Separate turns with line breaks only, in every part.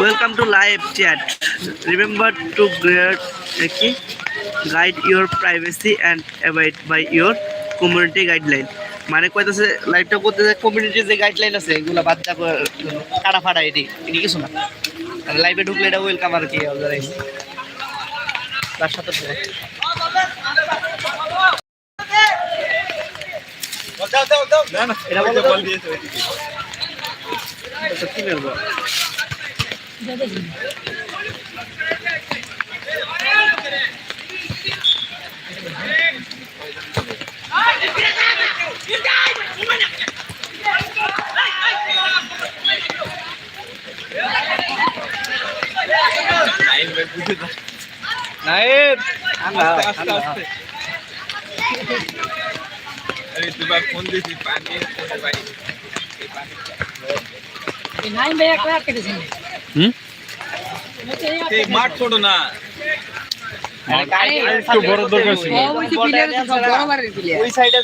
Welcome to live chat remember to great কি guide your privacy and avoid by your community guideline মানে কইতেছে লাইভটা করতে কমিউনিটির যে গাইডলাইন আছে এগুলো বাদ দা কাটা ফাটা এটি? এটি কিছু না। লাইভে ঢুকলে এটা ওয়েলকাম আর কি তার সাথে এটা বল এটা। কি বলব নাইট ঠান্ডা ঠান্ডা
ফোন দিয়েছি পানি পানি
নাইন ভাই একটা কেটেছেন
মাঠ ছোট না।
বড় দরকার ছিল।
ওই সাইডে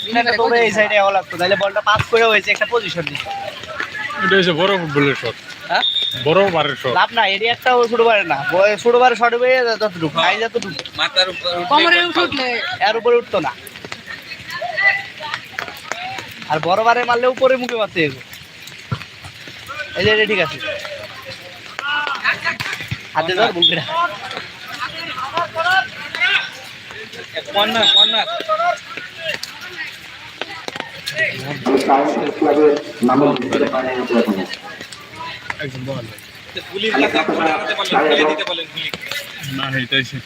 এই সাইডে লাগতো তাহলে বলটা পাস করে হয়েছে একটা পজিশন দিচ্ছে
এটা হচ্ছে বড় ফুটবলের শট
হ্যাঁ?
বড় বারের শট
লাভ না এটি একটা ছোট বারে না। ছোট বারে শর্ট হয়ে যতটুকু খাই যতটুকু।
মাথার উপর উঠলে
উঠলে
এর উপরে উঠতো না। আর বড় বারে মারলে উপরে মুখে মারতে এই যে ঠিক আছে। হাতে ধর রাখ।
কর্নার কর্নার
না এটাইছে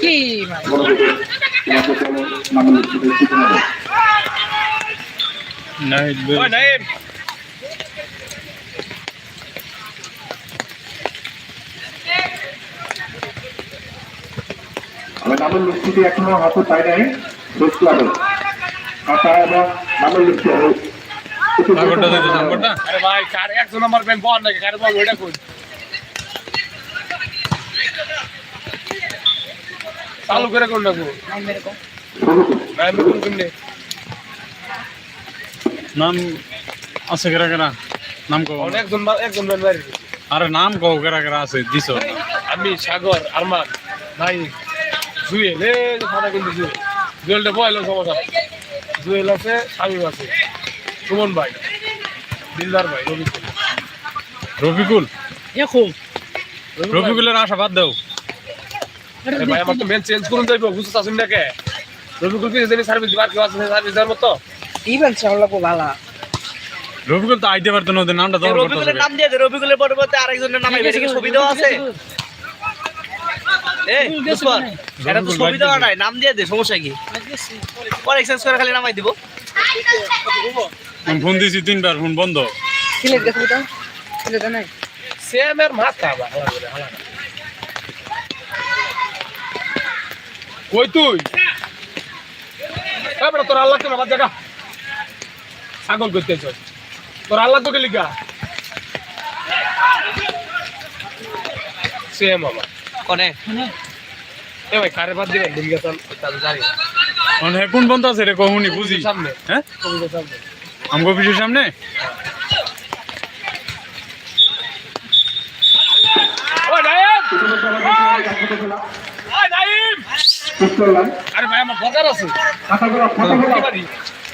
কি
না
ওই নাইম
আমি নামের লিস্টিতে এখনও হাতে পাই নাই শেষ ক্লাবে খাতা এবং নামের লিস্টে
নাম্বারটা দিতে নাম্বারটা
আরে ভাই কার একশো নম্বর পেন বল নাকি? কার বল ওইটা কই? চালু করে কোন আমি কোন
নাম আছে কেরা কেরা নাম কও
একজন ম্যান মারি
আরে নাম কও কেরা কেরা আছে দিছো।
আমি সাগর আরমান ভাই জুয়েল এ ফাটা কিন্তু জুয়েল। জুয়েলটা বয়ল সমস্যা জুয়েল আছে শামিম আছে সুমন ভাই দিলদার ভাই রবিকুল।
রফিকুল
দেখো
রফিকুলের আশা বাদ দাও।
ভাই আমার তো মেন চেঞ্জ করুন যাইব বুঝতে চাচ্ছেন না কে রবিকুল কি জানি সার্ভিস দিবার কেউ আছে সার্ভিস দেওয়ার মতো?
ভালো
রফিকুল তো আইতে পারতো না ওদের নামটা দরকার
রবিকুলের নাম দিয়ে দে রবিকুলের পরিবর্তে আরেকজনের নামে ছবি দেওয়া আছে। এই বুঝবার এটা তো ছবি দেওয়া নাই নাম দিয়ে দে সমস্যা কি? পরে এক্সচেঞ্জ করে খালি নামাই দিব।
ফোন দিছি তিনবার ফোন বন্ধ।
তো নাই?
সেম এর মাথা। কই তুই? তোর আল্লাহ কেন আমার জায়গা ছাগল করতে চল তোর আল্লাহ তোকে লিখা সেম আমার।
কোনে?
এ ভাই কারে বাদ দিবেন? দিকে চল তাহলে জানি
মানে কোন বন্ধ আছে রে? কহুনি বুঝি।
সামনে।
হ্যাঁ
সামনে।
আমগো সামনে?
আরে ভাই আমার বকার আছে।